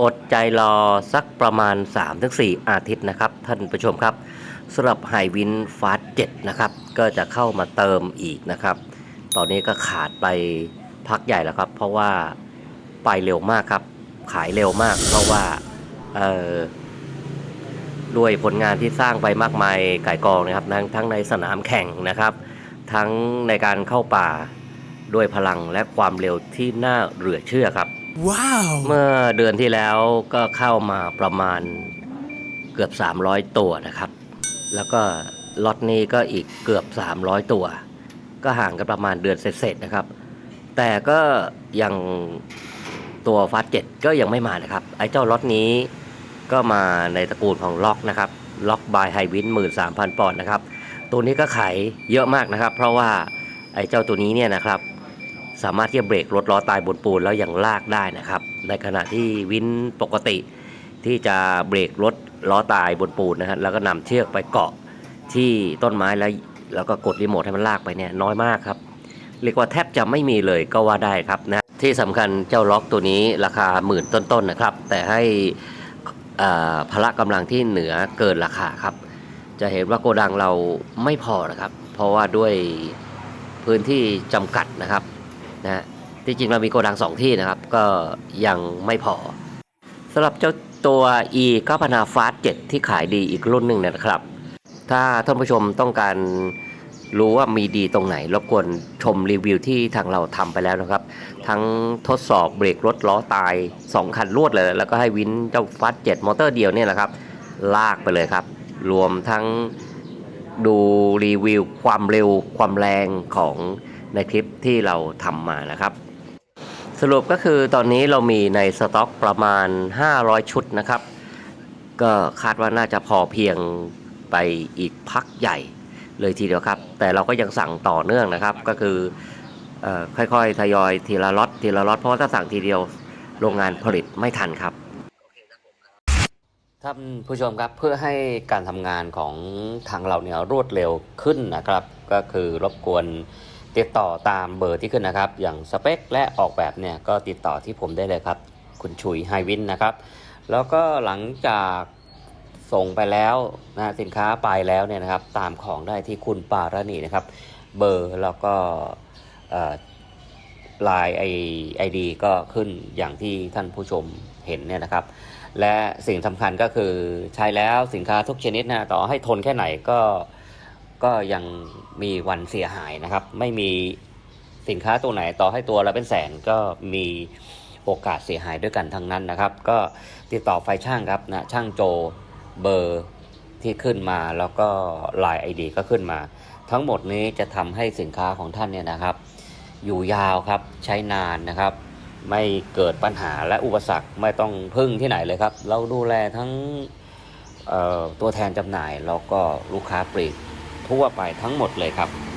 อดใจรอสักประมาณ 3-4 อาทิตย์นะครับ ท่านผู้ชมครับสำหรับไฮวินฟาสเจ็ดนะครับ ก็จะเข้ามาเติมอีกนะครับ ตอนนี้ก็ขาดไปพักใหญ่แล้วครับ เพราะว่าไปเร็วมากครับ ขายเร็วมาก เพราะว่าด้วยผลงานที่สร้างไปมากมายไก่กองนะครับ ทั้งทั้งในสนามแข่งนะครับ ทั้งในการเข้าป่าด้วยพลังและความเร็วที่น่าเหลือเชื่อครับ Wow! เมื่อเดือนที่แล้วก็เข้ามาประมาณเกือบ 300 ตัวนะครับ แล้วก็ล็อตนี้ก็อีกเกือบ 300 ตัว ก็ห่างกันประมาณเดือนเศษๆนะครับ แต่ก็ยังตัวฟาสเจ็ดก็ยังไม่มานะครับ ไอ้เจ้าล็อตนี้ก็มาในตระกูลของล็อกนะครับ ล็อกบายไฮวินหมื่นสามพันปอนด์นะครับ ตัวนี้ก็ขายเยอะมากนะครับ เพราะว่าไอ้เจ้าตัวนี้เนี่ยนะครับ สามารถที่จะเบรกรถล้อตายบนปูนแล้วยังลากได้นะครับ ในขณะที่วินปกติที่จะเบรกรถล้อตายบนปูนนะฮะแล้วก็นำเชือกไปเกาะที่ต้นไม้แล้วแล้วก็กดรีโมทให้มันลากไปเนี่ยน้อยมากครับ เรียกว่าแทบจะไม่มีเลยก็ว่าได้ครับนะที่สำคัญเจ้าล็อกตัวนี้ราคาหมื่นต้นๆนะครับ แต่ให้พละกำลังที่เหนือเกินราคาครับ จะเห็นว่าโกดังเราไม่พอนะครับ เพราะว่าด้วยพื้นที่จำกัดนะครับ นะที่จริงเรามีโกดังสองที่นะครับ ก็ยังไม่พอสำหรับเจ้าตัว e 9 0 0ฟาส7ที่ขายดีอีกรุ่นหนึ่งนะครับ ถ้าท่านผู้ชมต้องการรู้ว่ามีดีตรงไหน รบกวนชมรีวิวที่ทางเราทำไปแล้วนะครับ ทั้งทดสอบเบรกรถล้อตาย 2 คันรวดเลย แล้วก็ให้วินเจ้าฟาส7มอเตอร์เดียวเนี่ยนะครับ ลากไปเลยครับ รวมทั้งดูรีวิวความเร็วความแรงของ ในคลิปที่เราทำมานะครับ สรุปก็คือตอนนี้เรามีในสต็อกประมาณ 500 ชุดนะครับ ก็คาดว่าน่าจะพอเพียงไปอีกพักใหญ่เลยทีเดียวครับ แต่เราก็ยังสั่งต่อเนื่องนะครับ ก็คืออค่อยๆ ทยอยทีละล็อตทีละล็อตเพราะถ้าสั่งทีเดียวโรงงานผลิตไม่ทันครับท่านผู้ชมครับเพื่อให้การทำงานของทางเราเนี่ยรวดเร็วขึ้นนะครับ ก็คือรบกวน ติดต่อตามเบอร์ที่ขึ้นนะครับ อย่างสเปคและออกแบบเนี่ยก็ติดต่อที่ผมได้เลยครับ คุณชุยไฮวินนะครับ แล้วก็หลังจากส่งไปแล้วนะสินค้าไปแล้วเนี่ยนะครับ ตามของได้ที่คุณปารณีนะครับ เบอร์แล้วก็ลน์ไอไอดีก็ขึ้นอย่างที่ท่านผู้ชมเห็นเนี่ยนะครับ และสิ่งสำคัญก็คือใช้แล้วสินค้าทุกชนิดนะต่อให้ทนแค่ไหนก็ ก็ยังมีวันเสียหายนะครับ ไม่มีสินค้าตัวไหนต่อให้ตัวละเป็นแสนก็มีโอกาสเสียหายด้วยกันทั้งนั้นนะครับ ก็ติดต่อไฟช่างครับนะช่างโจเบอร์ที่ขึ้นมาแล้วก็ลายไอดีก็ขึ้นมา ทั้งหมดนี้จะทำให้สินค้าของท่านเนี่ยนะครับ อยู่ยาวครับใช้นานนะครับ ไม่เกิดปัญหาและอุปสรรคไม่ต้องพึ่งที่ไหนเลยครับ เราดูแลทั้งตัวแทนจำหน่ายแล้วก็ลูกค้าปลีก ทั่วไปทั้งหมดเลยครับ